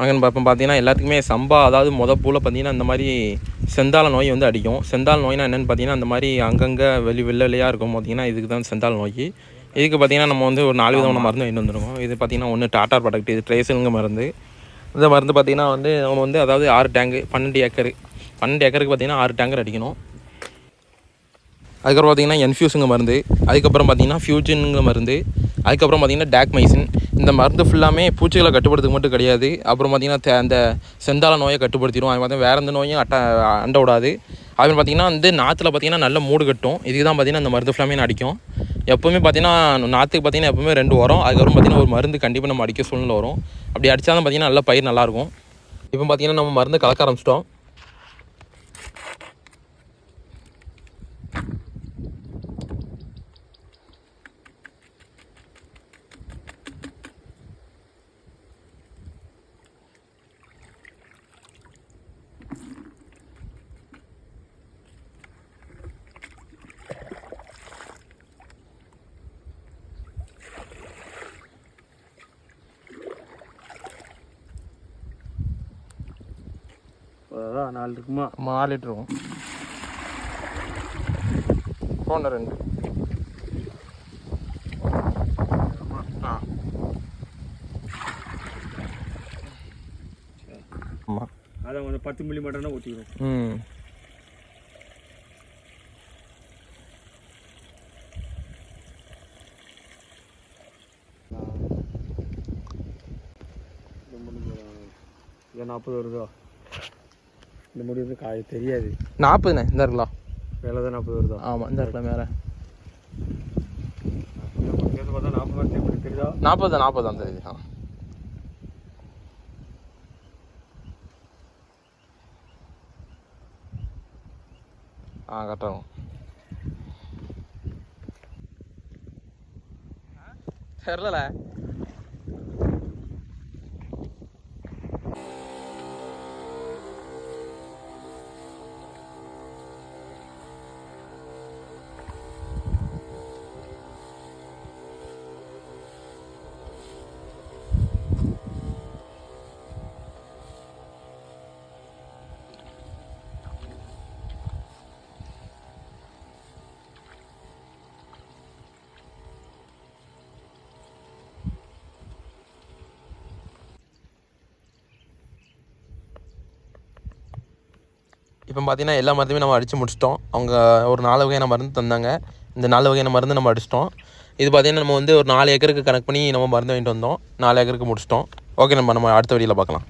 அங்கே இப்போ பார்த்தீங்கன்னா எல்லாத்துக்குமே சம்பா அதாவது முத பூவில் பார்த்தீங்கன்னா இந்த மாதிரி செந்தால நோய் வந்து அடிக்கும். செந்தால் நோய்னா என்னென்னு பார்த்தீங்கன்னா அந்த மாதிரி அங்கங்கே வெளி வெள்ளை வெள்ளையாக இருக்கும் பார்த்தீங்கன்னா இதுக்கு தான் செந்தால் நோய். இதுக்கு பார்த்தீங்கன்னா நம்ம வந்து ஒரு நாலு விதமான மருந்து வாங்கிட்டு வந்துருக்கோம் இது பார்த்தீங்கன்னா ஒன்று டாட்டா ப்ராடக்ட் இது ட்ரேசலுங்க மருந்து. இந்த மருந்து பார்த்தீங்கன்னா வந்து நம்ம வந்து அதாவது ஆறு டேங்கு பன்னெண்டு ஏக்கரு. பன்னெண்டு ஏக்கருக்கு பார்த்தீங்கன்னா ஆறு டேங்கர் அடிக்கணும். அதுக்கப்புறம் பார்த்தீங்கன்னா என்ஃபியூஸுங்க மருந்து. அதுக்கப்புறம் பார்த்தீங்கன்னா ஃபியூஜனுங்க மருந்து. அதுக்கப்புறம் பார்த்தீங்கன்னா டேக் மைசின் இந்த மருந்து ஃபுல்லாமே பூச்சிகளை கட்டுப்படுத்துக்கு மட்டும் கிடையாது. அப்புறம் பார்த்தீங்கன்னா அந்த செந்தால நோயை கட்டுப்படுத்திடும் அது பார்த்தீங்கன்னா வேறு எந்த நோயும் அட்ட அண்ட விடாது. அப்புறம் பார்த்தீங்கன்னா வந்து நாற்றுல பார்த்தீங்கன்னா நல்ல மூடு கட்டும். இதுக்கு தான் பார்த்தீங்கன்னா இந்த மருந்து ஃபுல்லாமே அடிக்கும். எப்போவுமே பார்த்தீங்கன்னா நாற்றுக்கு பார்த்தீங்கன்னா எப்பவுமே ரெண்டு வரும் அதுக்கப்புறம் பார்த்தீங்கன்னா ஒரு மருந்து கண்டிப்பாக நம்ம அடிக்க சூழ்நிலை வரும். அப்படி அடித்தா தான் பார்த்தீங்கன்னா நல்ல பயிர் நல்லாயிருக்கும். இப்போ பார்த்தீங்கன்னா நம்ம மருந்து கலக்க ஆரம்பிச்சிட்டோம். நாலு இருக்குமா? நாலு லிட்டர் இருக்கும் போன ரெண்டு. ஆ. ஆமாம் அதான் கொஞ்சம் பத்து மில்லி மட்டும்னா ஊற்றிக்கிறோம் ம் நாற்பது வருதோ? இந்த முடி வந்து காய தெரியாது. நாற்பதுண்ணே இந்த இருக்கலாம் வேலை தான் நாற்பது வருதோ? ஆமாம் இந்த இருக்கலாம் தெரியுதா நாற்பது தான் நாற்பது தான் தெரியுது ஆ. ஆ கரெக்டாகும் தெரில இப்போ பார்த்தீங்கன்னா எல்லா மருந்துமே நம்ம அடித்து முடிச்சிட்டோம். அவங்க ஒரு நாலு வகையான மருந்து தந்தாங்க. இந்த நாலு வகையான மருந்து நம்ம அடிச்சிட்டோம். இது பார்த்தீங்கன்னா நம்ம வந்து ஒரு நாலு ஏக்கருக்கு கணக்கு பண்ணி நம்ம மருந்து வாங்கிட்டு வந்தோம். நாலு ஏக்கருக்கு முடிச்சிட்டோம். ஓகே நம்ம நம்ம அடுத்த வழியில் பார்க்கலாம்.